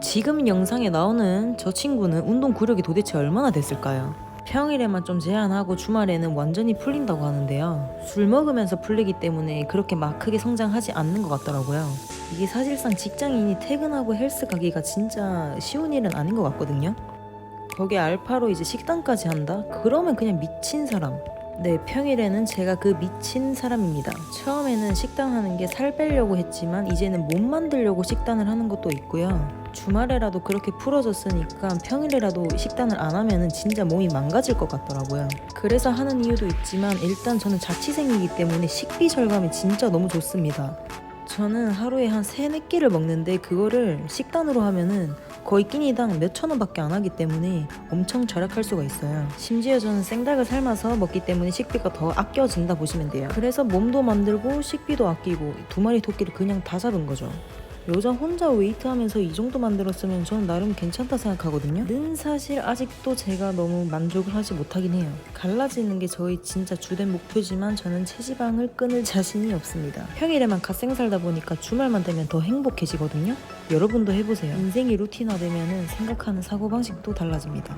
지금 영상에 나오는 저 친구는 운동 구력이 도대체 얼마나 됐을까요? 평일에만 좀 제한하고 주말에는 완전히 풀린다고 하는데요. 술 먹으면서 풀리기 때문에 그렇게 막 크게 성장하지 않는 것 같더라고요. 이게 사실상 직장인이 퇴근하고 헬스 가기가 진짜 쉬운 일은 아닌 것 같거든요. 거기에 알파로 이제 식단까지 한다? 그러면 그냥 미친 사람. 네, 평일에는 제가 그 미친 사람입니다. 처음에는 식단 하는 게 살 빼려고 했지만 이제는 몸 만들려고 식단을 하는 것도 있고요. 주말에라도 그렇게 풀어졌으니까 평일에라도 식단을 안 하면은 진짜 몸이 망가질 것 같더라고요. 그래서 하는 이유도 있지만 일단 저는 자취생이기 때문에 식비 절감이 진짜 너무 좋습니다. 저는 하루에 한 세네 끼를 먹는데 그거를 식단으로 하면은 거의 끼니당 몇천 원밖에 안 하기 때문에 엄청 절약할 수가 있어요. 심지어 저는 생닭을 삶아서 먹기 때문에 식비가 더 아껴진다 보시면 돼요. 그래서 몸도 만들고 식비도 아끼고 두 마리 토끼를 그냥 다 잡은 거죠. 여자 혼자 웨이트 하면서 이 정도 만들었으면 저는 나름 괜찮다 생각하거든요. 는 사실 아직도 제가 너무 만족을 하지 못하긴 해요. 갈라지는 게 저희 진짜 주된 목표지만 저는 체지방을 끊을 자신이 없습니다. 평일에만 갓생 살다 보니까 주말만 되면 더 행복해지거든요. 여러분도 해보세요. 인생이 루틴화되면 생각하는 사고방식도 달라집니다.